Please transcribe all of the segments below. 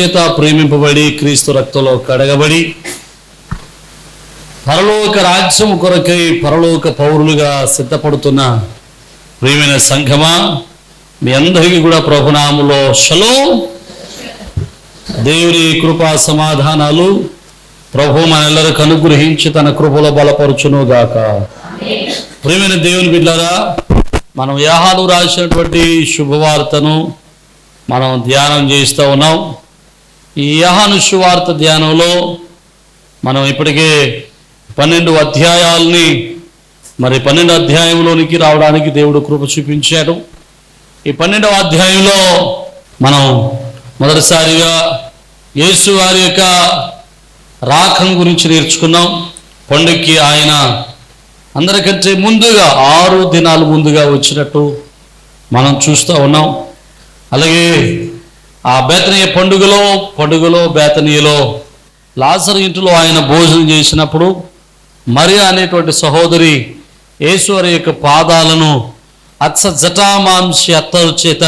చేత ప్రేమింపబడి క్రీస్తు రక్తంలో కడగబడి పరలోక రాజ్యం కొరకై పరలోక పౌరులుగా సిద్ధపడుతున్న ప్రియమైన సంఘమా మీ అందరికీ కూడా ప్రభునాములో షలో. దేవుని కృపా సమాధానాలు ప్రభు మనందరికి అనుగ్రహించి తన కృపలో బలపరుచును గాక ప్రియమైన దేవుని బిడ్డారా మనం యాహాలు రాసినటువంటి శుభవార్తను మనం ధ్యానం చేస్తూ ఉన్నాం. ఈ యహానుష్యువార్త ధ్యానంలో మనం ఇప్పటికే పన్నెండు అధ్యాయాల్ని మరి పన్నెండు అధ్యాయంలోనికి రావడానికి దేవుడు కృప చూపించాడు. ఈ పన్నెండవ అధ్యాయంలో మనం మొదటిసారిగా యేసు వారి యొక్క రాకం గురించి నేర్చుకున్నాం. పండుగకి ఆయన అందరికంటే ముందుగా ఆరు దినాలు ముందుగా వచ్చినట్టు మనం చూస్తూ ఉన్నాం. అలాగే ఆ బేతనీయ పండుగలో పండుగలో బేతనీయలో లాజర్ ఇంటిలో ఆయన భోజనం చేసినప్పుడు మరియా అనేటువంటి సహోదరి ఈశ్వరి యొక్క పాదాలను అచ్చ జటామాంసి అత్తరు చేత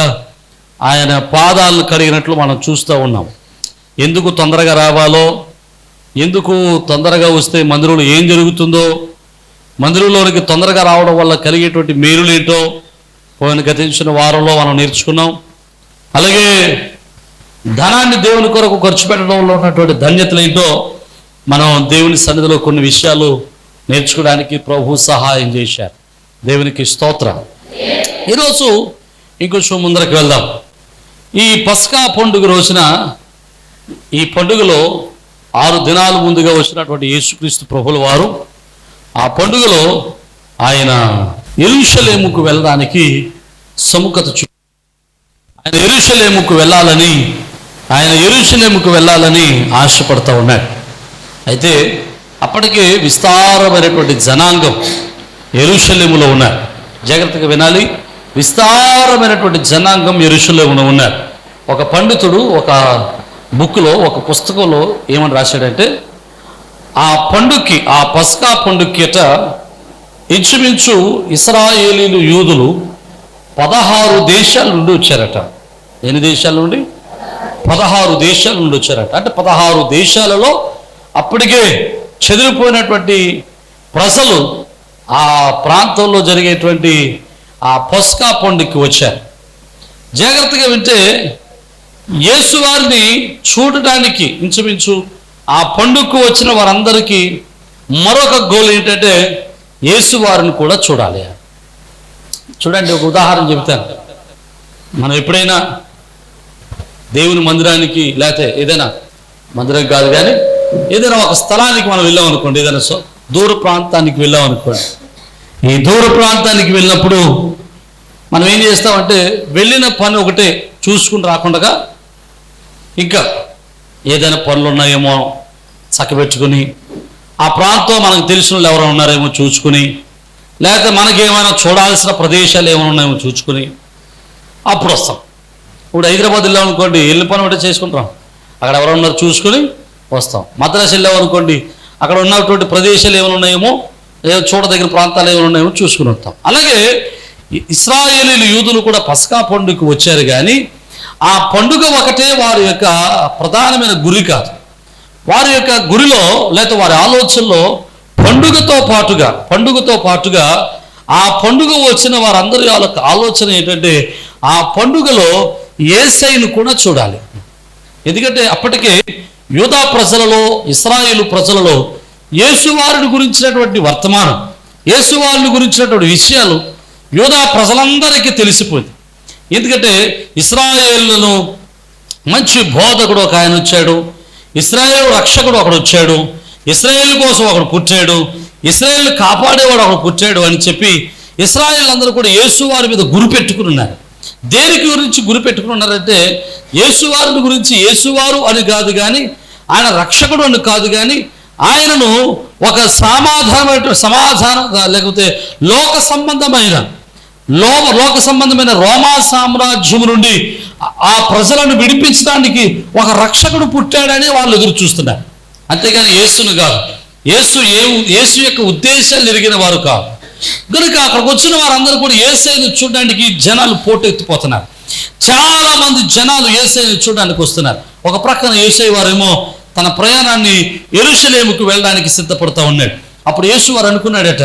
ఆయన పాదాలను కడిగినట్లు మనం చూస్తూ ఉన్నాం. ఎందుకు తొందరగా రావాలో ఎందుకు తొందరగా వస్తే మందిరంలో ఏం జరుగుతుందో మందిరంలోనికి తొందరగా రావడం వల్ల కలిగేటువంటి మేలులేంటో పోయిన గతించిన వారంలో మనం నేర్చుకున్నాం. అలాగే ధనాన్ని దేవుని కొరకు ఖర్చు పెట్టడంలో ఉన్నటువంటి ధన్యతలు ఏంటో మనం దేవుని సన్నిధిలో కొన్ని విషయాలు నేర్చుకోవడానికి ప్రభు సహాయం చేశారు. దేవునికి స్తోత్రం. ఈరోజు ఇంకొంచెం ముందరకు వెళ్దాం. ఈ పస్కా పండుగ రోజున ఈ పండుగలో ఆరు దినాలు ముందుగా వచ్చినటువంటి యేసుక్రీస్తు ప్రభుల వారు ఆ పండుగలో ఆయన ఎరుషలేముకు వెళ్ళడానికి సముఖత చూ ఆయన ఎరుషలేముకు వెళ్ళాలని ఆయన ఎరుసలేముకు వెళ్ళాలని ఆశపడతా ఉన్నాడు. అయితే అప్పటికే విస్తారమైనటువంటి జనాంగం ఎరుసలేములో ఉన్నారు జాగ్రత్తగా వినాలి. విస్తారమైనటువంటి జనాంగం ఎరుసలేములో ఉన్నారు ఒక పండితుడు ఒక బుక్లో ఒక పుస్తకంలో ఏమని రాశాడంటే ఆ పండుక్కి ఆ పస్కా పండుగకిట ఇంచుమించు ఇస్రాయేలీలు యూదులు పదహారు దేశాల నుండి వచ్చారట. ఎన్ని దేశాల నుండి? పదహారు దేశాల నుండి వచ్చారట. అంటే పదహారు దేశాలలో అప్పటికే చెదిరిపోయినటువంటి ప్రజలు ఆ ప్రాంతంలో జరిగేటువంటి ఆ పస్కా పండుగకి వచ్చారు. జాగ్రత్తగా వింటే యేసు వారిని చూడటానికి ఇంచుమించు ఆ పండుగకు వచ్చిన వారందరికీ మరొక గోల్ ఏంటంటే యేసు వారిని కూడా చూడాలి. చూడండి ఒక ఉదాహరణ చెబుతాను. మనం ఎప్పుడైనా దేవుని మందిరానికి లేకపోతే ఏదైనా మందిరం కాదు కానీ ఏదైనా ఒక స్థలానికి మనం వెళ్ళాం అనుకోండి ఏదైనా సో దూర ప్రాంతానికి వెళ్ళాం అనుకోండి. ఈ దూర ప్రాంతానికి వెళ్ళినప్పుడు మనం ఏం చేస్తామంటే వెళ్ళిన పని ఒకటే చూసుకుని రాకుండా ఇంకా ఏదైనా పనులు ఉన్నాయేమో చక్కబెట్టుకుని ఆ ప్రాంతం మనకు తెలిసిన వాళ్ళు ఎవరైనా ఉన్నారేమో చూసుకుని లేకపోతే మనకేమైనా చూడాల్సిన ప్రదేశాలు ఏమైనా ఉన్నాయేమో చూసుకుని అప్పుడు వస్తాం. ఇప్పుడు హైదరాబాద్ వెళ్ళాం అనుకోండి వెళ్ళి పని ఒకటి చేసుకుంటాం. అక్కడ ఎవరు ఉన్నారో చూసుకొని వస్తాం. మద్రాసు వెళ్ళాం అనుకోండి అక్కడ ఉన్నటువంటి ప్రదేశాలు ఏమైనా ఉన్నాయేమో ఏదో చూడదగిన ప్రాంతాలు ఏమైనా ఉన్నాయేమో చూసుకుని వస్తాం. అలాగే ఇస్రాయేలీలు యూదులు కూడా పస్కా పండుగకు వచ్చారు కానీ ఆ పండుగ ఒకటే వారి యొక్క ప్రధానమైన గురి కాదు. వారి యొక్క గురిలో లేకపోతే వారి ఆలోచనలో పండుగతో పాటుగా పండుగతో పాటుగా ఆ పండుగ వచ్చిన వారందరి ఆలోచన ఏంటంటే ఆ పండుగలో ఏసైను కూడా చూడాలి. ఎందుకంటే అప్పటికే యూదా ప్రజలలో ఇస్రాయేలు ప్రజలలో యేసువారుని గురించినటువంటి వర్తమానం యేసువారుని గురించినటువంటి విషయాలు యూదా ప్రజలందరికీ తెలిసిపోయింది. ఎందుకంటే ఇస్రాయేళ్ళను మంచి బోధకుడు ఒక ఆయన వచ్చాడు ఇస్రాయేల్ రక్షకుడు ఒకడు వచ్చాడు ఇస్రాయేల్ కోసం ఒకడు పుట్టాడు ఇస్రాయేల్ కాపాడేవాడు ఒకడు పుట్టాడు అని చెప్పి ఇస్రాయేల్ అందరూ కూడా యేసు వారి మీద గురి పెట్టుకుని ఉన్నారు. దేనికి గురించి గురి పెట్టుకున్నారంటే యేసువారిని గురించి యేసువారు అని కాదు కానీ ఆయన రక్షకుడు అని కాదు కానీ ఆయనను ఒక సమాధానమైన సమాధానం లేకపోతే లోక సంబంధమైన లో లోక సంబంధమైన రోమా సామ్రాజ్యం నుండి ఆ- ఆ ప్రజలను విడిపించడానికి ఒక రక్షకుడు పుట్టాడని వాళ్ళు ఎదురు చూస్తున్నారు. అంతేగాని యేసును కాదు. యేసు ఏ యేసు యొక్క ఉద్దేశాలు ఎరిగిన వారు కాదు. కనుక అక్కడికి వచ్చిన వారందరూ కూడా ఏసైని చూడడానికి జనాలు పోటెత్తిపోతున్నారు చాలా మంది జనాలు ఏసైని చూడడానికి వస్తున్నారు. ఒక ప్రక్కన ఏసై వారేమో తన ప్రయాణాన్ని ఎరుషలేముకు వెళ్ళడానికి సిద్ధపడుతూ ఉన్నాడు. అప్పుడు యేసు వారు అనుకున్నాడట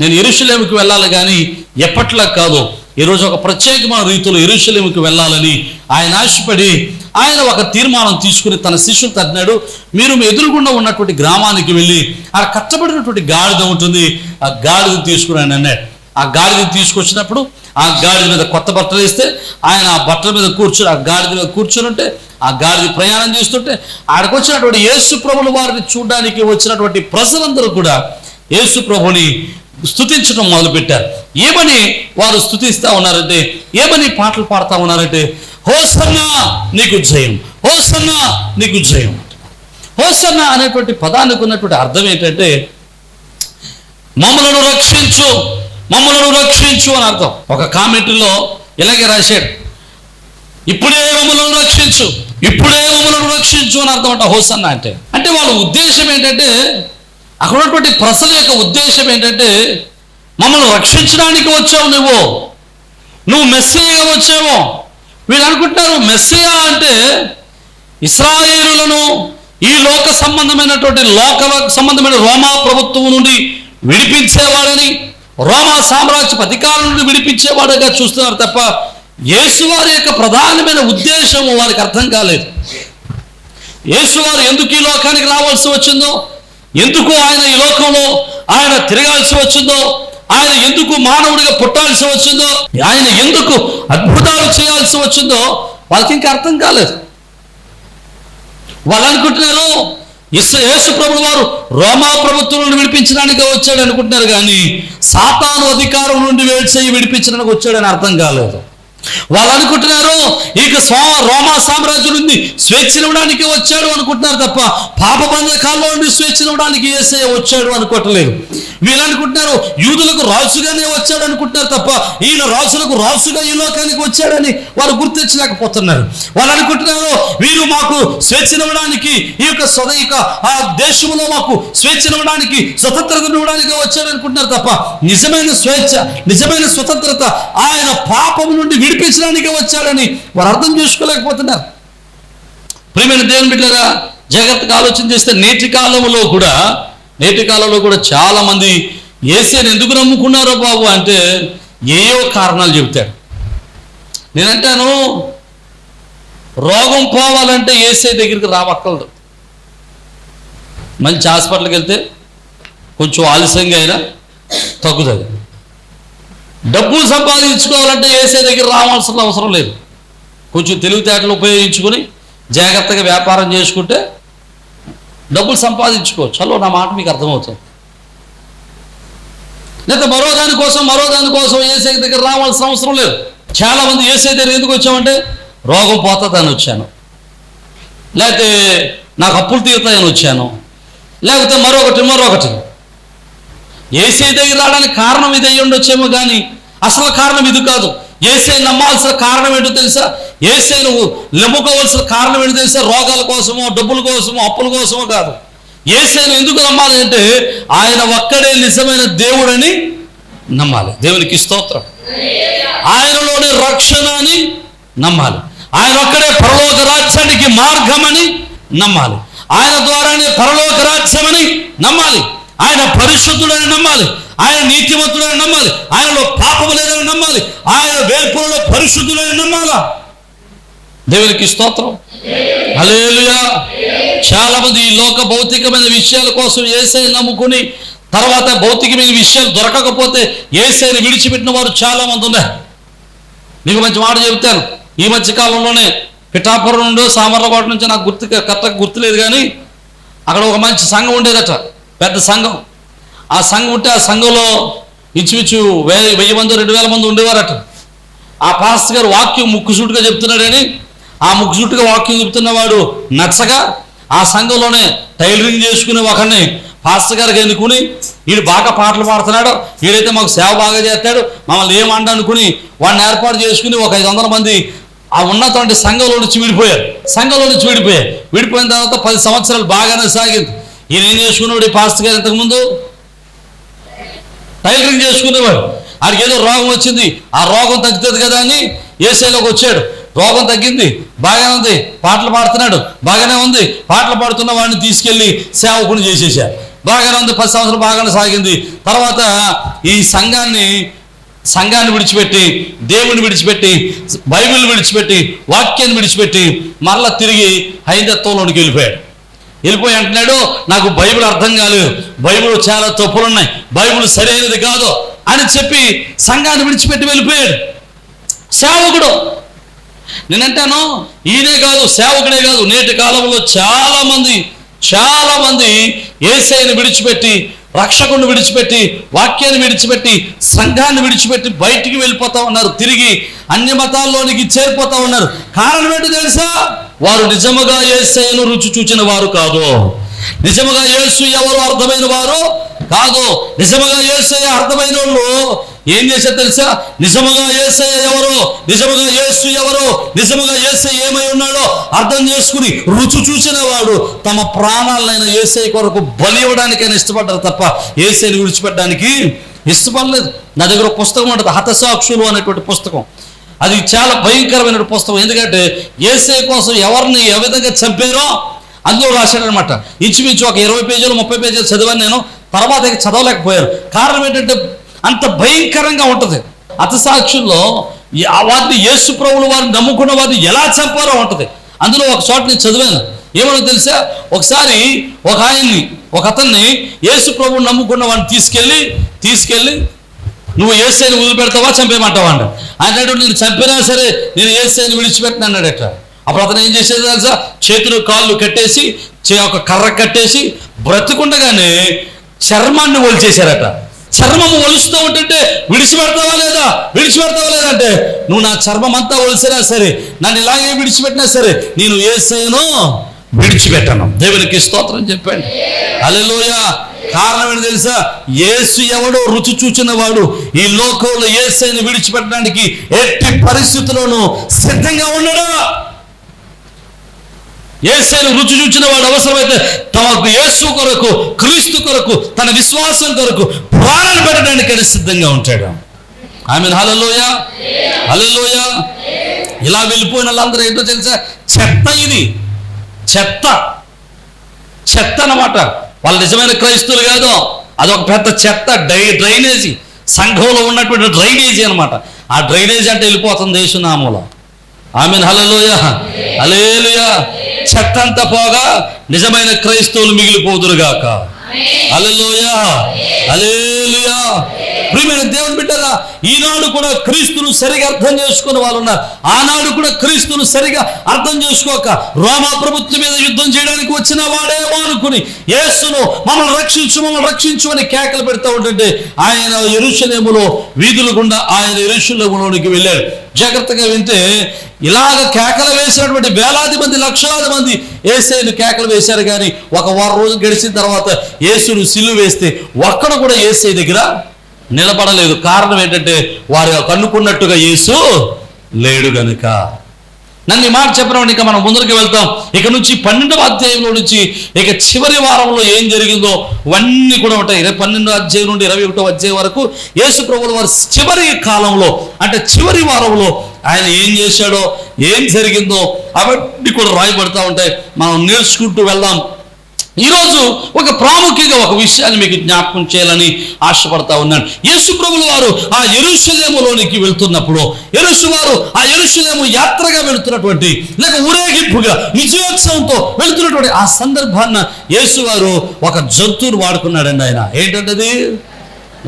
నేను ఎరుషలేముకు వెళ్ళాలి కానీ ఎప్పట్లా కాదు. ఈరోజు ఒక ప్రత్యేకమైన రీతిలో ఎరుషలేముకు వెళ్ళాలని ఆయన ఆశపడి ఆయన ఒక తీర్మానం తీసుకుని తన శిష్యులు తగ్గినాడు మీరు మీ ఎదురుగుండా ఉన్నటువంటి గ్రామానికి వెళ్ళి ఆ కట్టబడినటువంటి గాడిద ఉంటుంది ఆ గాడిద తీసుకురాని అన్నాడు. ఆ గాడిద తీసుకొచ్చినప్పుడు ఆ గాడిద మీద కొత్త బట్టలు వేస్తే ఆయన ఆ బట్టల మీద కూర్చుని ఆ గాడిద మీద కూర్చుని ఉంటే ఆ గాడిద ప్రయాణం చేస్తుంటే ఆడికి వచ్చినటువంటి యేసు ప్రభులు వారిని చూడడానికి వచ్చినటువంటి ప్రజలందరూ కూడా యేసు ప్రభుని స్థుతించడం మొదలుపెట్టారు. ఏమని వారు స్థుతిస్తూ ఉన్నారంటే ఏమని పాటలు పాడుతూ ఉన్నారంటే హోసన్న నీకు జయం హోసన్న నీకు జయం. హోసన్న అనేటువంటి పదానికి ఉన్నటువంటి అర్థం ఏంటంటే మమ్మలను రక్షించు మమ్మలను రక్షించు అని అర్థం. ఒక కామెంట్లో ఇలాగే రాశాడు. ఇప్పుడే మమ్మలను రక్షించు ఇప్పుడే మమ్మలను రక్షించు అని అర్థం అంట హోసన్న అంటే. అంటే వాళ్ళ ఉద్దేశం ఏంటంటే అక్కడ ఉన్నటువంటి ప్రజల యొక్క ఉద్దేశం ఏంటంటే మమ్మల్ని రక్షించడానికి వచ్చావు నువ్వు. నువ్వు మెస్సయ్యగా వచ్చావు. వీళ్ళు అనుకుంటారు మెస్సయ్య అంటే ఇస్రాయేలులను ఈ లోక సంబంధమైనటువంటి లోక సంబంధమైన రోమా ప్రభుత్వం నుండి విడిపించేవాడని రోమా సామ్రాజ్యపు అధికారం నుండి విడిపించేవాడుగా చూస్తున్నారు తప్ప యేసువారి యొక్క ప్రధానమైన ఉద్దేశం వారికి అర్థం కాలేదు. యేసువారు ఎందుకు ఈ లోకానికి రావాల్సి వచ్చిందో ఎందుకు ఆయన ఈ లోకంలో ఆయన తిరగాల్సి వచ్చిందో ఆయన ఎందుకు మానవుడిగా పుట్టాల్సి వచ్చిందో ఆయన ఎందుకు అద్భుతాలు చేయాల్సి వచ్చిందో వాళ్ళకి ఇంకా అర్థం కాలేదు. వాళ్ళు అనుకుంటున్నారు యేసు ప్రభుడు వారు రోమా ప్రభుత్వం నుండి విడిపించడానికి వచ్చాడు అనుకుంటున్నారు కానీ సాతాను అధికారం నుండి వేడ్చేయి విడిపించడానికి వచ్చాడని అర్థం కాలేదు. వాళ్ళు అనుకుంటున్నారు ఇక సో రోమా సామ్రాజ్యం నుండి స్వేచ్ఛనివ్వడానికి వచ్చాడు అనుకుంటున్నారు తప్ప పాప బంధకాల్లో నుండి స్వేచ్ఛనివ్వడానికి ఏసే వచ్చాడు అనుకోవట్లేదు. వీళ్ళు అనుకుంటున్నారు యూదులకు రాజుగానే వచ్చాడు అనుకుంటున్నారు తప్ప ఈయన రాజులకు రాజుగా ఈ లోకానికి వచ్చాడని వారు గుర్తించలేకపోతున్నారు వాళ్ళు అనుకుంటున్నారు వీరు మాకు స్వేచ్ఛనివ్వడానికి ఈ యొక్క స్వదైక ఆ దేశంలో మాకు స్వేచ్ఛనివ్వడానికి స్వతంత్రత ఇవ్వడానికి వచ్చాడు అనుకుంటున్నారు తప్ప నిజమైన స్వేచ్ఛ నిజమైన స్వతంత్రత ఆయన పాపం నుండి విడిపించడానికి వచ్చాడని వారు అర్థం చేసుకోలేకపోతున్నారు. ప్రియమైన దేవుని బిడ్డరా జాగ్రత్తగా ఆలోచన చేస్తే నేటి కాలంలో కూడా నేటి కాలంలో కూడా చాలా మంది ఏసీని ఎందుకు నమ్ముకున్నారో బాబు అంటే ఏయో కారణాలు చెబుతాడు. నేనంటాను రోగం పోవాలంటే ఏసీ దగ్గరికి రావక్కలదు మంచి హాస్పిటల్కి వెళ్తే కొంచెం ఆలస్యంగా అయినా తగ్గుతుంది. డబ్బులు సంపాదించుకోవాలంటే ఏసే దగ్గర రావాల్సిన అవసరం లేదు. కొంచెం తెలివితేటలు ఉపయోగించుకొని జాగ్రత్తగా వ్యాపారం చేసుకుంటే డబ్బులు సంపాదించుకోవచ్చు. చలో నా మాట మీకు అర్థమవుతుంది. లేదా మరో దానికోసం మరో దానికోసం ఏసే దగ్గర రావాల్సిన అవసరం లేదు. చాలా మంది ఏసే దగ్గర ఎందుకు వచ్చామంటే రోగం పోతుందని వచ్చాను. లేకపోతే నాకు అప్పులు తీరుతాయని వచ్చాను. లేకపోతే మరొకటి మరొకటి. ఏసీ దగ్గర రావడానికి కారణం ఇది అయ్యి ఉండొచ్చేమో కానీ అసలు కారణం ఇది కాదు. ఏసై నమ్మాల్సిన కారణం ఏంటో తెలుసా? ఏసై నువ్వు నమ్ముకోవాల్సిన కారణం ఏంటో తెలుసా? రోగాల కోసమో డబ్బుల కోసమో అప్పుల కోసమో కాదు. ఏసైను ఎందుకు నమ్మాలి అంటే ఆయన ఒక్కడే నిజమైన దేవుడని నమ్మాలి. దేవునికి స్తోత్రం. ఆయనలోనే రక్షణ అని నమ్మాలి. ఆయన ఒక్కడే పరలోక రాజ్యానికి మార్గమని నమ్మాలి. ఆయన ద్వారానే పరలోక రాజ్యమని నమ్మాలి. ఆయన పరిశుద్ధుడని నమ్మాలి. ఆయన నీతివంతుడని నమ్మాలి. ఆయనలో పాపము లేదని నమ్మాలి. ఆయన వేర్పులలో పరిశుద్ధులని నమ్మాలా? దేవునికి స్తోత్రం. అలేలుయా చాలా మంది ఈ లోక భౌతికమైన విషయాల కోసం ఏసై నమ్ముకుని తర్వాత భౌతికమైన విషయాలు దొరకకపోతే ఏసైని విడిచిపెట్టిన వారు చాలా మంది ఉన్నారు. మీకు మంచి మాట చెబుతాను. ఈ మధ్య కాలంలోనే పిఠాపురం నుండి సామర్లకోట నుంచి నాకు గుర్తు కరెక్ట్గా గుర్తులేదు కానీ అక్కడ ఒక మంచి సంఘం ఉండేదట. పెద్ద సంఘం. ఆ సంఘం ఉంటే ఆ సంఘంలో ఇంచుమించు వెయ్యి వెయ్యి మంది రెండు వేల మంది ఉండేవారట. ఆ పాస్టర్ గారు వాక్యం ముక్కుసూటుగా చెప్తున్నాడని ఆ ముక్కుసూటుగా వాక్యం చెప్తున్నవాడు నచ్చగా ఆ సంఘంలోనే టైలరింగ్ చేసుకునే ఒకరిని పాస్టర్ గారికి ఎన్నుకుని వీడు బాగా పాటలు పాడుతున్నాడు వీడైతే మాకు సేవ బాగా చేస్తాడు మమ్మల్ని ఏమండ అనుకుని వాడిని ఏర్పాటు చేసుకుని ఒక ఐదు వందల మంది ఆ ఉన్నటువంటి సంఘంలో నుంచి విడిపోయారు. సంఘంలో నుంచి విడిపోయారు. విడిపోయిన తర్వాత పది సంవత్సరాలు బాగానే సాగింది. ఈయన ఏం చేసుకున్నాడు ఈ పాస్టర్ గారు ఇంతకుముందు టైలరింగ్ చేసుకునేవాడు. ఆడికి ఏదో రోగం వచ్చింది ఆ రోగం తగ్గుతుంది కదా అని ఏసైలోకి వచ్చాడు. రోగం తగ్గింది బాగానే ఉంది పాటలు పాడుతున్నాడు బాగానే ఉంది. పాటలు పాడుతున్న వాడిని తీసుకెళ్ళి సేవకుని చేసేసారు బాగానే ఉంది పది సంవత్సరాలు బాగానే సాగింది. తర్వాత ఈ సంఘాన్ని సంఘాన్ని విడిచిపెట్టి దేవుని విడిచిపెట్టి బైబిల్ విడిచిపెట్టి వాక్యాన్ని విడిచిపెట్టి మరలా తిరిగి హైందత్వంలోనికి వెళ్ళిపోయాడు. వెళ్ళిపోయి అంటున్నాడు నాకు బైబిల్ అర్థం కాలేదు. బైబిల్ చాలా తప్పులు ఉన్నాయి బైబిల్ సరైనది కాదు అని చెప్పి సంఘాన్ని విడిచిపెట్టి వెళ్ళిపోయాడు. సేవకుడు. నేనంటాను ఈయనే కాదు సేవకుడే కాదు. నేటి కాలంలో చాలా మంది చాలా మంది ఏసైని విడిచిపెట్టి రక్షకుని విడిచిపెట్టి వాక్యాన్ని విడిచిపెట్టి సంఘాన్ని విడిచిపెట్టి బయటికి వెళ్ళిపోతా ఉన్నారు. తిరిగి అన్ని మతాల్లోనికి చేరిపోతా ఉన్నారు. కారణం ఏంటో తెలుసా? వారు నిజముగా ఏసైను రుచి చూచిన వారు కాదు. నిజముగా యేసు ఎవరు అర్థమైన వారు కాదు. నిజముగా ఏసే అర్థమైన వాళ్ళు ఏం చేశారు తెలుసా? నిజముగా ఏసే ఎవరు? నిజముగా ఏసు ఎవరు? నిజముగా ఏసే ఏమై ఉన్నాడో అర్థం చేసుకుని రుచి చూసిన వాడు తమ ప్రాణాలైన యేసయ్య కొరకు బలి ఇవ్వడానికైనా ఇష్టపడ్డారు తప్ప ఏసైని విడిచిపెట్టడానికి ఇష్టపడలేదు. నా దగ్గర పుస్తకం ఉంటుంది హతసాక్షులు అనేటువంటి పుస్తకం. అది చాలా భయంకరమైన పుస్తకం. ఎందుకంటే ఏసే కోసం ఎవరిని ఏ విధంగా చంపారో అందులో రాశాడనమాట ఇంచుమించు ఒక ఇరవై పేజీలు ముప్పై పేజీలు చదివాను నేను. తర్వాత చదవలేకపోయాను కారణం ఏంటంటే అంత భయంకరంగా ఉంటుంది. అతసాక్షుల్లో వారిని యేసు ప్రభులు వారిని నమ్ముకున్న వారిని ఎలా చంపారో ఉంటుంది. అందులో ఒక చోట నేను చదివాను. ఏమన్నా తెలుసా? ఒకసారి ఒక ఆయన్ని ఒక అతన్ని యేసు ప్రభువు నమ్ముకున్న వాడిని తీసుకెళ్ళి తీసుకెళ్ళి నువ్వు ఏసైని వదిలిపెడతావా చంపేయమంటావా అంట. అన్నాడు నేను చంపినా సరే నేను ఏసైని విడిచిపెట్టిన అన్నాడట అప్పుడు అతను ఏం చేసేది తెలుసా? చేతులు కాళ్ళు కట్టేసి చే- ఒక కర్ర కట్టేసి బ్రతుకుండగానే చర్మాన్ని ఒలిచేశారట. చర్మము ఒలుస్తూ ఉంటుంటే విడిచిపెడతావా లేదా? విడిచిపెడతావా లేదా అంటే నువ్వు నా చర్మం అంతా ఒలిసినా సరే నన్ను ఇలాగే విడిచిపెట్టినా సరే నేను ఏసైను విడిచిపెట్టను. దేవునికి స్తోత్రం చెప్పండి. అలెలోయ కారణం ఏంటి తెలుసా? యేసు ఎవడో రుచి చూచిన వాడు ఈ లోకంలో ఏసైని విడిచిపెట్టడానికి ఎట్టి పరిస్థితుల్లోనూ సిద్ధంగా ఉండడు? యేసైను రుచి చూచిన వాడు అవసరమైతే తమకు యేసు కొరకు క్రీస్తు కొరకు తన విశ్వాసం కొరకు ప్రాణాలు పెట్టడానికి సిద్ధంగా ఉంటాడు. ఆమె హలలోయ హలలోయ ఇలా వెళ్ళిపోయిన వాళ్ళందరూ ఏంటో తెలుసా? చెత్త ఇది. చెత్త. చెత్త అన్నమాట. వాళ్ళు నిజమైన క్రైస్తువులు కాదు. అదొక పెద్ద చెత్త డై డ్రైనేజీ. సంఘంలో ఉన్నటువంటి డ్రైనేజీ అనమాట ఆ డ్రైనేజీ అంటే వెళ్ళిపోతుంది యేసునామంలో. ఆమె హలలోయ హలేలుయ చెత్త అంతా పోగా నిజమైన క్రైస్తవులు మిగిలిపోదురుగాక. హల్లెలూయ. హల్లెలూయ. ప్రియమైన దేవుని బిడ్డరా ఈనాడు కూడా క్రీస్తును సరిగా అర్థం చేసుకున్న వాళ్ళు ఉన్నారు. ఆనాడు కూడా క్రీస్తును సరిగా అర్థం చేసుకోక రోమా ప్రభుత్వం మీద యుద్ధం చేయడానికి వచ్చిన వాడేమో అనుకుని యేసును మమ్మల్ని రక్షించు మమ్మల్ని రక్షించు అని కేకలు పెడతా ఉంటుంటే ఆయన ఎరుషలేములో వీధుల గుండా ఆయన ఎరుషలేములోనికి వెళ్ళాడు. జాగ్రత్తగా వింటే ఇలాగ కేకలు వేసినటువంటి వేలాది మంది లక్షలాది మంది ఏసైను కేకలు వేశారు కానీ ఒక వారం రోజులు గడిచిన తర్వాత ఏసును సిల్లు వేస్తే ఒక్కడ కూడా ఏసై దగ్గర నిలబడలేదు. కారణం ఏంటంటే వారు కన్నుకున్నట్టుగా ఏసు లేడు గనుక. నన్ను ఈ మాట చెప్పడం ఇక మనం ముందరికి వెళ్తాం. ఇక నుంచి పన్నెండవ అధ్యాయంలో నుంచి ఇక చివరి వారంలో ఏం జరిగిందో అవన్నీ కూడా ఉంటాయి. ఇరవై పన్నెండో అధ్యాయం నుండి ఇరవై ఒకటో అధ్యాయం వరకు యేసు ప్రభుల వారి చివరి కాలంలో అంటే చివరి వారంలో ఆయన ఏం చేశాడో ఏం జరిగిందో అవన్నీ కూడా రాయబడతా ఉంటాయి. మనం నేర్చుకుంటూ వెళ్దాం. ఈరోజు ఒక ప్రాముఖ్యత ఒక విషయాన్ని మీకు జ్ఞాపకం చేయాలని ఆశపడతా ఉన్నాను. యేసు ప్రభుల వారు ఆ ఎరుషలేములోనికి వెళ్తున్నప్పుడు ఎరుసు వారు ఆ ఎరుషలేము యాత్రగా వెళుతున్నటువంటి లేక ఊరేగింపుగా విజయోత్సవంతో వెళుతున్నటువంటి ఆ సందర్భాన్న యేసు వారు ఒక జంతువును వాడుకున్నాడండి ఆయన. ఏంటంటది?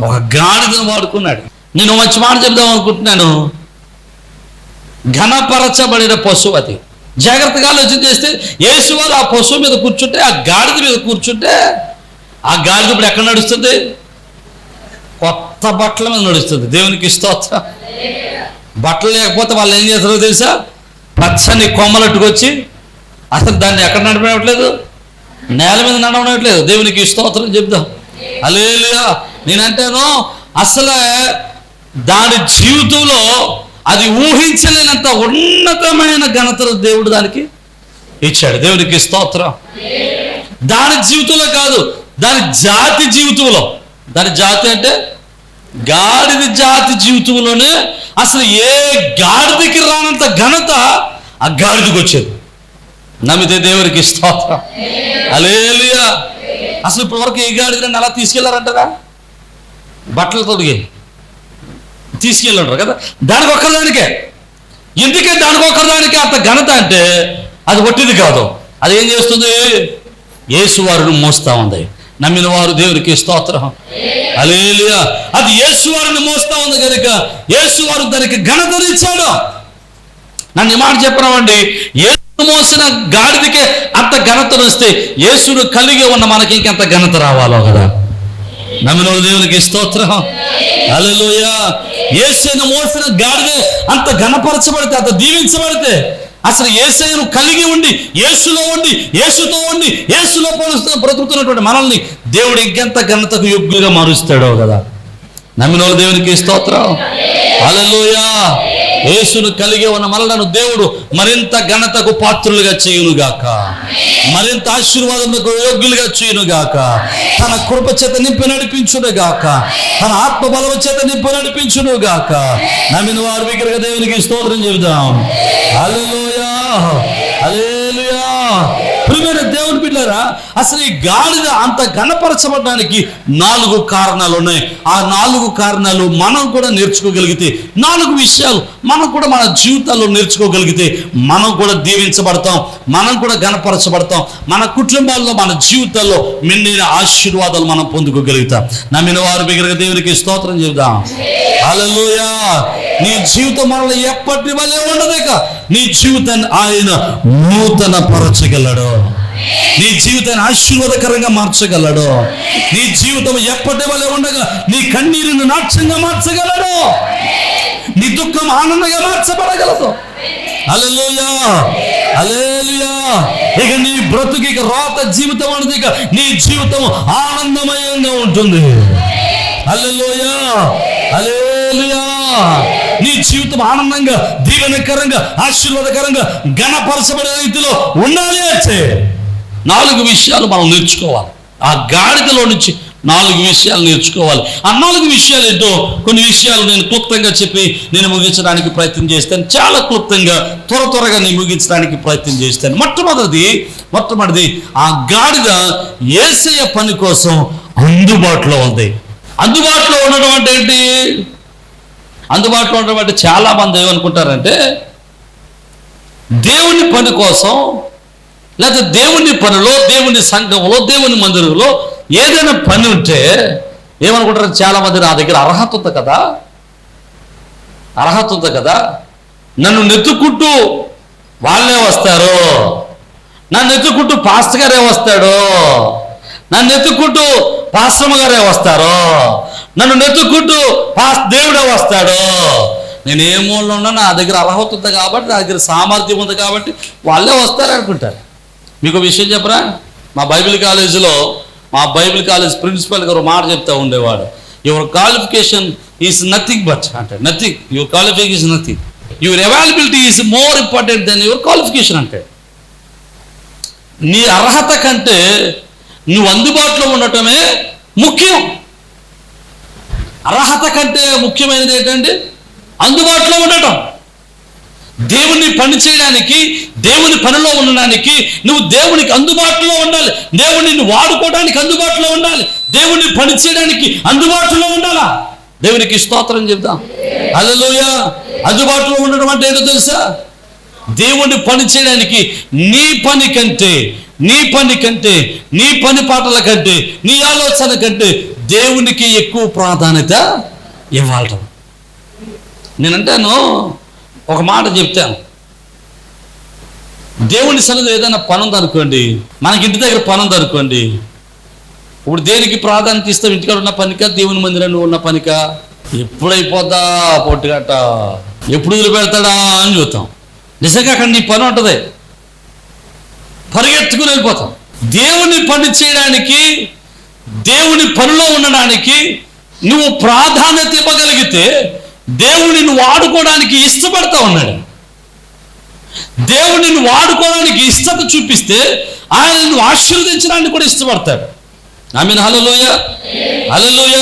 ఒక గాడిదను వాడుకున్నాడు. నేను మంచి మాట చెప్దాం అనుకుంటున్నాను. ఘనపరచబడిన పశువు అది. జాగ్రత్తగా ఆలోచన చేస్తే యేసువారు ఆ పశువు మీద కూర్చుంటే ఆ గాడిద మీద కూర్చుంటే ఆ గాడిద ఇప్పుడు ఎక్కడ నడుస్తుంది? కొత్త బట్టల మీద నడుస్తుంది. దేవునికి స్తోత్రం. బట్టలు లేకపోతే వాళ్ళు ఏం చేస్తారో తెలుసా? పచ్చని కొమ్మలట్టుకొచ్చి అసలు దాన్ని ఎక్కడ నడపడట్లేదు నేల మీద నడవనట్లేదు దేవునికి స్తోత్రం చెప్దాం. అలే నేనంటాను అసలు దాని జీవితంలో అది ఊహించలేనంత ఉన్నతమైన ఘనతలు దేవుడు దానికి ఇచ్చాడు. దేవునికి స్తోత్రం. దాని జీవితంలో కాదు దాని జాతి జీవితంలో. దాని జాతి అంటే గాడిద జాతి జీవితంలోనే అసలు ఏ గాడిదకి రానంత ఘనత ఆ గాడిదకి వచ్చేది. నమ్మితే దేవునికి స్తోత్రం. అలేలియా అసలు ఇప్పటివరకు ఏ గాడిదని అలా తీసుకెళ్ళారంటారా బట్టలు తొడిగి. తీసుకెళ్ళంటారు కదా. దానికి ఒక్కదానికే. ఎందుకే దానికి ఒక్కదానికే అంత ఘనత అంటే అది ఒట్టిది కాదు. అది ఏం చేస్తుంది? యేసువారిని మోస్తా ఉంది. నమ్మిన వారు దేవునికి స్తోత్రం. అలేలియా అది యేసువారిని మోస్తా ఉంది కనుక యేసువారు దానికి ఘనతనిచ్చాడు నన్ను మాట చెప్పినామండి యేసు మోసిన గాడిదకే అంత ఘనతను వస్తే యేసును కలిగి ఉన్న మనకి ఇంకెంత ఘనత రావాలో కదా. నమ్మిన దేవునికి స్తోత్రం అలలోయ ఏసైన మోసిన గాడిద అంత ఘనపరచబడితే అంత దీవించబడితే అసలు ఏసైను కలిగి ఉండి యేసులో ఉండి యేసుతో ఉండి యేసులో పోలుస్తున్న బ్రతుకుతున్నటువంటి మనల్ని దేవుడు ఇంకెంత ఘనతకు యోగ్యులుగా మారుస్తాడో కదా. నమ్మిన దేవునికి స్తోత్రం. అలలోయా యేసును కలిగి ఉన్న మనలను దేవుడు మరింత ఘనతకు పాత్రులుగా చేయునుగాక. మరింత ఆశీర్వాదములకు యోగ్యులుగా చేయునుగాక. తన కృప చేత నింపి నడిపించునుగాక. తన ఆత్మ బలవ చేత నింపి నడిపించునుగాక. నమ్మిన వారు విగ్రహ దేవునికి స్తోత్రం చెబుదాం. హల్లెలూయా. అలే దేవుని బిడ్డారా అసలు ఈ గాడిద అంత ఘనపరచబడడానికి నాలుగు కారణాలు ఉన్నాయి. ఆ నాలుగు కారణాలు మనం కూడా నేర్చుకోగలిగితే నాలుగు విషయాలు మనం కూడా మన జీవితాల్లో నేర్చుకోగలిగితే మనం కూడా దీవించబడతాం మనం కూడా ఘనపరచబడతాం. మన కుటుంబాల్లో మన జీవితాల్లో మిన్నైన ఆశీర్వాదాలు మనం పొందుకోగలుగుతాం. నమ్మిన వారు దగ్గర దేవునికి స్తోత్రం చెబుదాం. అలలుయా నీ జీవితం మనల్ని ఎప్పటి వల్లే ఉండదేక నీ జీవితాన్ని ఆయన నూతన పరచగలడు నీ జీవితాన్ని ఆశీర్వాదకరంగా మార్చగలడు. నీ జీవితం ఎప్పటి వల్లే ఉండగా నీ కన్నీరును నాట్యంగా మార్చగలడు. నీ దుఃఖం ఆనందంగా మార్చబడగలదు. అలెలుయా అలెలుయా ఇక నీ బ్రతుకు ఇక రోత జీవితం అనేది ఇక నీ జీవితం ఆనందమయంగా ఉంటుంది. అల్లెలుయా అలెలుయా నీ జీవితం ఆనందంగా దీవెనకరంగా ఆశీర్వాదకరంగా ఘనపరచబడే రీతిలో ఉండాలి అంటే. నాలుగు విషయాలు మనం నేర్చుకోవాలి. ఆ గాడిదలో నుంచి నాలుగు విషయాలు నేర్చుకోవాలి. ఆ నాలుగు విషయాలు ఏంటో కొన్ని విషయాలు నేను క్లుప్తంగా చెప్పి నేను ముగించడానికి ప్రయత్నం చేస్తాను. చాలా క్లుప్తంగా త్వర త్వరగా నేను ముగించడానికి ప్రయత్నం చేస్తాను. మొట్టమొదటిది మొట్టమొదటిది ఆ గాడిద ఏసయ పని కోసం అందుబాటులో ఉంది. అందుబాటులో ఉండడం అంటే ఏంటి? అందుబాటులో ఉండడం అంటే చాలా మంది ఏమనుకుంటారంటే దేవుని పని కోసం లేకపోతే దేవుని పనిలో దేవుని సంఘంలో దేవుని మందిరంలో ఏదైనా పని ఉంటే ఏమనుకుంటారు? చాలా మంది నా దగ్గర అర్హత ఉంది కదా. అర్హత ఉంది కదా. నన్ను నెత్తుకుంటూ వాళ్ళే వస్తారు. నన్ను ఎత్తుకుంటూ పాస్టర్ గారే వస్తాడు. నన్ను ఎత్తుకుంటూ పాశ్రమ గారే వస్తారు. నన్ను నెత్తుకుంటూ పాస్ దేవుడే వస్తాడు. నేను ఏ మూలలో ఉన్నా నా దగ్గర అర్హత ఉంది కాబట్టి నా దగ్గర సామర్థ్యం ఉంది కాబట్టి వాళ్ళే వస్తారు అనుకుంటారు మీకు విషయం చెప్పరా? మా బైబిల్ కాలేజీలో మా బైబిల్ కాలేజ్ ప్రిన్సిపల్ గారు మాట చెప్తా ఉండేవాడు. Your qualification is nothing but అంటే nothing your qualification is nothing your availability is more important then your qualification అంటే. నీ అర్హత కంటే నువ్వు అందుబాటులో ఉండటమే ముఖ్యం. అర్హత కంటే ముఖ్యమైనది ఏంటంటే అందుబాటులో ఉండటం. దేవుని పని చేయడానికి దేవుని పనిలో ఉండడానికి నువ్వు దేవునికి అందుబాటులో ఉండాలి. దేవుడిని వాడుకోవడానికి అందుబాటులో ఉండాలి. దేవుని పని చేయడానికి అందుబాటులో ఉండాలా? దేవునికి స్తోత్రం చెప్తాం అలలోయ అందుబాటులో ఉండడం అంటే ఏంటో తెలుసా? దేవుని పని చేయడానికి నీ పని కంటే నీ పని కంటే నీ పని పాటల కంటే నీ ఆలోచన కంటే దేవునికి ఎక్కువ ప్రాధాన్యత ఇవ్వాలి నేనంటాను ఒక మాట చెప్తాను దేవుని సన్నిధి ఏదైనా పని ఉందనుకోండి మనకి ఇంటి దగ్గర పని ఉందనుకోండి ఇప్పుడు దేనికి ప్రాధాన్యత ఇస్తాం? ఇంటికాడ ఉన్న పనికా? దేవుని మందిరంలో ఉన్న పనికా? ఎప్పుడైపోద్దా పొట్టుగట్ట ఎప్పుడు వదిలిపెడతాడా అని చూస్తాం నిజంగా అక్కడ నీ పని ఉంటుంది. పరిగెత్తుకుని వెళ్ళిపోతాం. దేవుని పని చేయడానికి దేవుని పనిలో ఉండడానికి నువ్వు ప్రాధాన్యత ఇవ్వగలిగితే దేవుడిని నిన్ను వాడుకోవడానికి ఇష్టపడతా ఉన్నాడు. దేవుడు నిన్ను వాడుకోవడానికి ఇష్టత చూపిస్తే ఆయన నిన్ను ఆశీర్వదించడానికి కూడా ఇష్టపడతాడు. ఐ మీన్ హలోయ హలోయ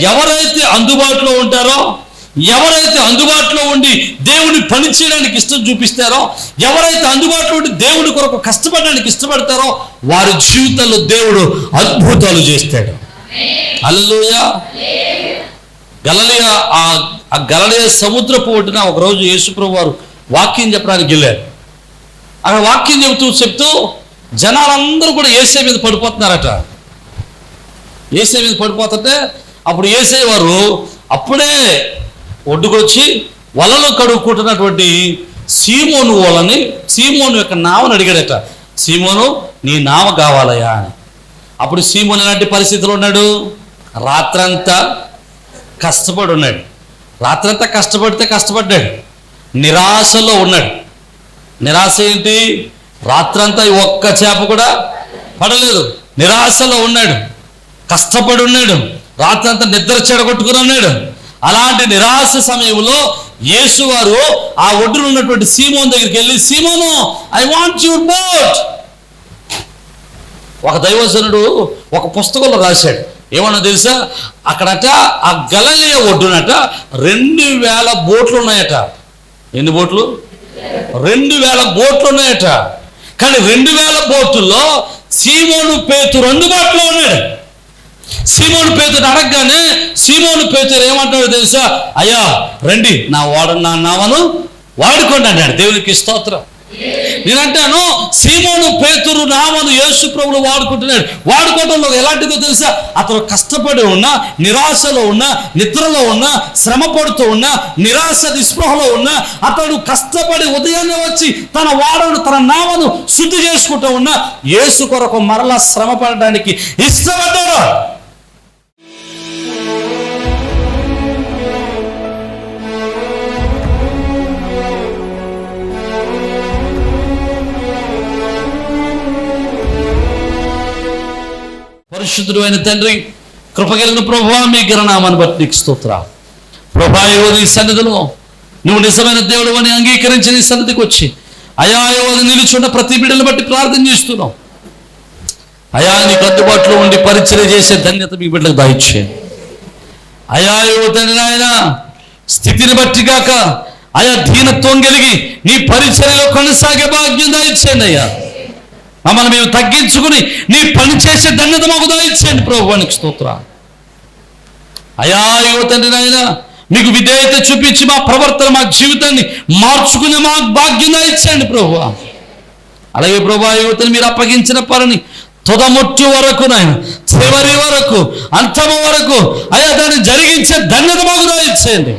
ఎవరైతే అందుబాటులో ఉంటారో ఎవరైతే అందుబాటులో ఉండి దేవుని పని చేయడానికి ఇష్టం చూపిస్తారో ఎవరైతే అందుబాటులో ఉండి దేవుడి కొరకు కష్టపడడానికి ఇష్టపడతారో వారి జీవితంలో దేవుడు అద్భుతాలు చేస్తాడు. అలలోయ గలలియ ఆ ఆ గలలే సముద్రపు ఒడ్డున ఒకరోజు యేసుప్రభు వారు వాక్యం చెప్పడానికి వెళ్ళారు. అక్కడ వాక్యం చెబుతూ చెప్తూ జనాలందరూ కూడా ఏసే మీద పడిపోతున్నారట. ఏసే మీద పడిపోతుంటే అప్పుడు ఏసే వారు అప్పుడే ఒడ్డుకొచ్చి వలలు కడుక్కుంటున్నటువంటి సీమోను వాళ్ళని సీమోను యొక్క నామని అడిగాడట. సీమోను నీ నామ కావాలయా అని. అప్పుడు సీమోను ఎలాంటి పరిస్థితిలో ఉన్నాడు? రాత్రంతా కష్టపడి ఉన్నాడు. రాత్రంతా కష్టపడితే కష్టపడ్డాడు. నిరాశలో ఉన్నాడు. నిరాశ ఏంటి? రాత్రంతా ఒక్క చేప కూడా పడలేదు. నిరాశలో ఉన్నాడు. కష్టపడి ఉన్నాడు. రాత్రంతా నిద్ర చెడగొట్టుకుని ఉన్నాడు. అలాంటి నిరాశ సమయంలో యేసువారు ఆ ఒడ్డున ఉన్నటువంటి సీమోన్ దగ్గరికి వెళ్ళి Simon I want your boat ఒక దైవజనుడు ఒక పుస్తకంలో రాశాడు. ఏమన్నా తెలుసా? అక్కడట ఆ గలలే ఒడ్డునట రెండు వేల బోట్లు ఉన్నాయట ఎన్ని బోట్లు? రెండు వేల బోట్లు ఉన్నాయట కానీ రెండు వేల బోట్లలో సీమోను పేతు రెండు బోట్లు ఉన్నాడు. సీమోను పేతుడు అడగగానే సీమోను పేతురు ఏమంటాడు తెలుసా? అయ్యా రండి నా వాడ నా నావను వాడుకోండి అన్నాడు దేవునికి స్తోత్రం. నేనంటాను సీమోను పేతురు నామను యేసు ప్రభులు వాడుకుంటున్నాడు. వాడుకోవడంలో ఎలాంటిదో తెలుసా? అతను కష్టపడి ఉన్నా నిరాశలో ఉన్నా నిద్రలో ఉన్నా శ్రమ పడుతూ ఉన్నా నిరాశ నిస్పృహలో ఉన్నా అతడు కష్టపడి ఉదయాన్నే వచ్చి తన వాడను తన నామను శుద్ధి చేసుకుంటూ ఉన్నా యేసు కొరకు మరలా శ్రమ పడడానికి ఇష్టపడ్డాడు. పరిశుద్ధుడు అయిన తండ్రి కృపగలిగిన ప్రభా మీ గిరనామాన్ని బట్టి నీకు స్తోత్ర ప్రభా ఏవో నీ సన్నిధిలో నువ్వు నిజమైన దేవుడు అని అంగీకరించి నీ సన్నిధికి వచ్చి అయా ఏవో నిలుచున్న ప్రతి బిడ్డను బట్టి ప్రార్థన చేస్తున్నావు. అయా నీకు అందుబాటులో ఉండి పరిచయం చేసే ధన్యత మీ బిడ్డలకు దాయిచ్చే అయా ఏవో తండ్రి నాయన స్థితిని బట్టి కాక ఆయా దీనత్వం కలిగి నీ పరిచర్యలో కొనసాగే భాగ్యం దాయిచ్చేయండి అయ్యా. మమ్మల్ని మేము తగ్గించుకుని నీ పని చేసే దండత మాకు దాయిచ్చేయండి ప్రభువానికి స్తోత్ర అయా యువ తండ్రి నాయన మీకు విధేయత చూపించి మా ప్రవర్తన మా జీవితాన్ని మార్చుకునే మా భాగ్యం ఇచ్చండి ప్రభు అలాగే ప్రభు యువతని మీరు అప్పగించిన పనిని తుదముట్టు వరకు నాయన చివరి వరకు అంతము వరకు అయ్యా దాన్ని జరిగించే దండత మాకు దాయిచ్చేయండి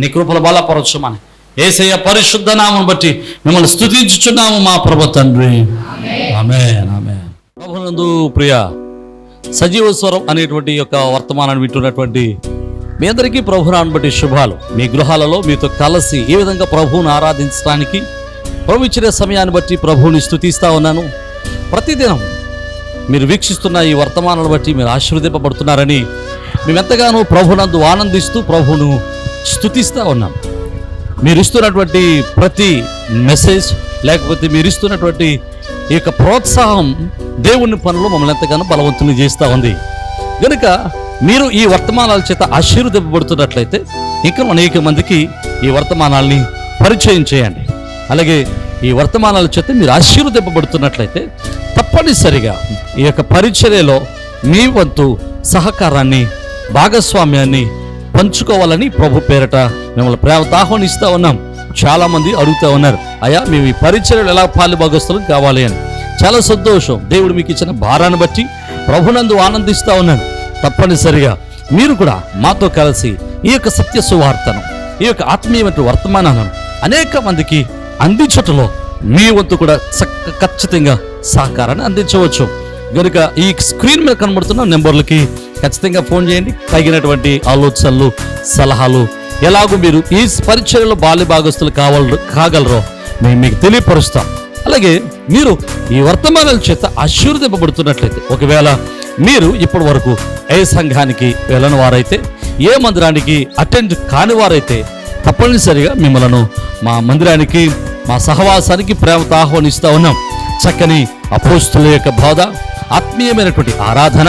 నీ కృపల బలపరచమని ఏసయ్య పరిశుద్ధ నామం బట్టి మిమ్మల్ని స్థుతించుచున్నాము మా ప్రభు తండ్రి. ఆమె ఆమె ప్రభునందు ప్రియ సజీవ స్వరం అనేటువంటి యొక్క వర్తమానాన్ని వింటున్నటువంటి మీ అందరికీ ప్రభునాన్ని బట్టి శుభాలు. మీ గృహాలలో మీతో కలిసి ఏ విధంగా ప్రభువును ఆరాధించడానికి ప్రభు ఇచ్చిన సమయాన్ని బట్టి ప్రభువుని స్థుతిస్తా ఉన్నాను. ప్రతిదినం మీరు వీక్షిస్తున్న ఈ వర్తమానాలను బట్టి మీరు ఆశీర్వదింపబడుతున్నారని మేమెంతగానో ప్రభునందు ఆనందిస్తూ ప్రభువును స్థుతిస్తూ ఉన్నాం. మీరు ఇస్తున్నటువంటి ప్రతి మెసేజ్ లేకపోతే మీరు ఇస్తున్నటువంటి ఈ యొక్క ప్రోత్సాహం దేవుని పనులు మమ్మల్ని ఎంతగానో బలవంతుని చేస్తూ ఉంది. కనుక మీరు ఈ వర్తమానాల చేత ఆశీర్వదింపబడుతున్నట్లయితే ఇంకా అనేక మందికి ఈ వర్తమానాల్ని పరిచయం చేయండి. అలాగే ఈ వర్తమానాల చేత మీరు ఆశీర్వదింపబడుతున్నట్లయితే తప్పనిసరిగా ఈ యొక్క పరిచర్యలో మీ వంతు సహకారాన్ని భాగస్వామ్యాన్ని పంచుకోవాలని ప్రభు పేరట మిమ్మల్ని ప్రేమతో ఆహ్వానిస్తూ ఉన్నాం. చాలామంది అడుగుతూ ఉన్నారు అయ్యా మేము ఈ పరిచయలు ఎలా పాలు కావాలి అని? చాలా సంతోషం. దేవుడు మీకు ఇచ్చిన భారాన్ని బట్టి ప్రభునందు ఆనందిస్తూ ఉన్నాను తప్పనిసరిగా మీరు కూడా మాతో కలిసి ఈ యొక్క సత్య సువార్తను ఈ యొక్క ఆత్మీయమైన వర్తమానాలను అనేక మందికి అందించటంలో మీ వంతు కూడా చక్క ఖచ్చితంగా సహకారాన్ని అందించవచ్చు. కనుక ఈ స్క్రీన్ మీద కనబడుతున్న నెంబర్లకి ఖచ్చితంగా ఫోన్ చేయండి. తగినటువంటి ఆలోచనలు సలహాలు ఎలాగో మీరు ఈ పరిచయలో బాల్య భాగస్తులు కావాల కాగలరో మేము మీకు తెలియపరుస్తాం. అలాగే మీరు ఈ వర్తమానాల చేత ఆశీర్వదింపబడుతున్నట్లయితే ఒకవేళ మీరు ఇప్పటి వరకు ఏ సంఘానికి వెళ్ళని వారైతే ఏ మందిరానికి అటెండ్ కాని వారైతే తప్పనిసరిగా మిమ్మలను మా మందిరానికి మా సహవాసానికి ప్రేమతో ఆహ్వానిస్తూ ఉన్నాం. చక్కని అపోస్తుల యొక్క బోధ ఆత్మీయమైనటువంటి ఆరాధన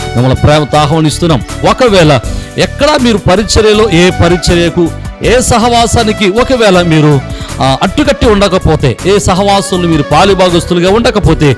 మిమ్మల్ని ప్రేమతో ఆహ్వానిస్తున్నాం. ఒకవేళ ఎక్కడా మీరు పరిచర్యలో ఏ పరిచర్యకు ఏ సహవాసానికి ఒకవేళ మీరు అట్టుకట్టి ఉండకపోతే ఏ సహవాసులు మీరు పాలిభాగస్తులుగా ఉండకపోతే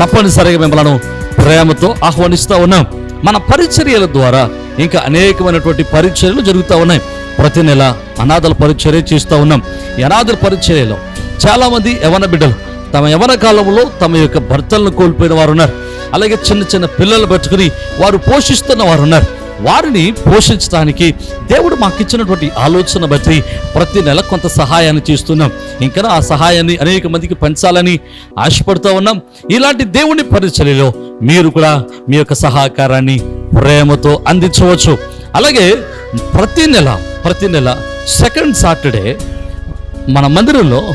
తప్పనిసరిగా మిమ్మల్ని ప్రేమతో ఆహ్వానిస్తూ ఉన్నాం. మన పరిచర్యల ద్వారా ఇంకా అనేకమైనటువంటి పరిచర్యలు జరుగుతూ ఉన్నాయి. ప్రతి నెల అనాథల పరిచర్య చేస్తూ ఉన్నాం. ఈ అనాథల పరిచర్యలో చాలామంది యవన బిడ్డలు తమ యవన కాలంలో తమ యొక్క భర్తలను కోల్పోయిన వారు ఉన్నారు అలాగే చిన్న చిన్న పిల్లలు పట్టుకుని వారు పోషిస్తున్న వారు ఉన్నారు వారిని పోషించడానికి దేవుడు మాకు ఇచ్చినటువంటి ఆలోచన బట్టి ప్రతి నెల కొంత సహాయాన్ని చేస్తున్నాం. ఇంకా ఆ సహాయాన్ని అనేక మందికి పంచాలని ఆశపడుతూ ఉన్నాం. ఇలాంటి దేవుని పరిచర్యలో మీరు కూడా మీ యొక్క సహకారాన్ని ప్రేమతో అందించవచ్చు. అలాగే ప్రతి నెల ప్రతి నెల సెకండ్ సాటర్డే మన మందిరంలో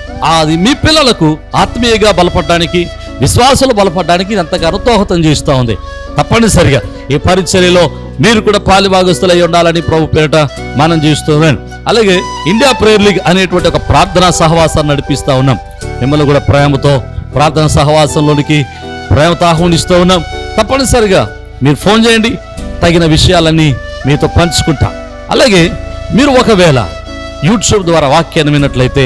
అది మీ పిల్లలకు ఆత్మీయంగా బలపడడానికి విశ్వాసాలు బలపడడానికి ఎంతగానో దోహదం చేస్తూ ఉంది. తప్పనిసరిగా ఈ పరిచర్యలో మీరు కూడా పాలిభాగస్తులై ఉండాలని ప్రభు పేరిట మనం చేస్తున్నాం అలాగే ఇండియా ప్రేయర్ లీగ్ అనేటువంటి ఒక ప్రార్థనా సహవాసాన్ని నడిపిస్తూ ఉన్నాం. మిమ్మల్ని కూడా ప్రేమతో ప్రార్థన సహవాసంలోనికి ప్రేమతో ఆహ్వానిస్తూ ఉన్నాం. తప్పనిసరిగా మీరు ఫోన్ చేయండి తగిన విషయాలన్నీ మీతో పంచుకుంటా. అలాగే మీరు ఒకవేళ యూట్యూబ్ ద్వారా వాక్యాన్ని విన్నట్లయితే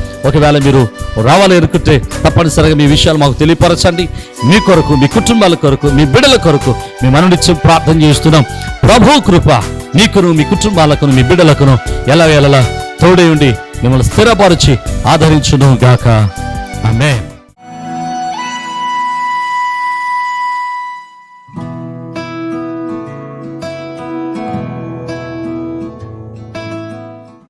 ఒకవేళ మీరు రావాలి అనుకుంటే తప్పనిసరిగా మీ విషయాలు మాకు తెలియపరచండి. మీ కొరకు మీ కుటుంబాల కొరకు మీ బిడ్డల కొరకు మీ మననిచ్చి ప్రార్థన చేస్తున్నాం. ప్రభు కృప మీకును మీ కుటుంబాలకును మీ బిడ్డలకును ఎలా ఎలా తోడే ఉండి మిమ్మల్ని స్థిరపరిచి ఆదరించును గాక. ఆమె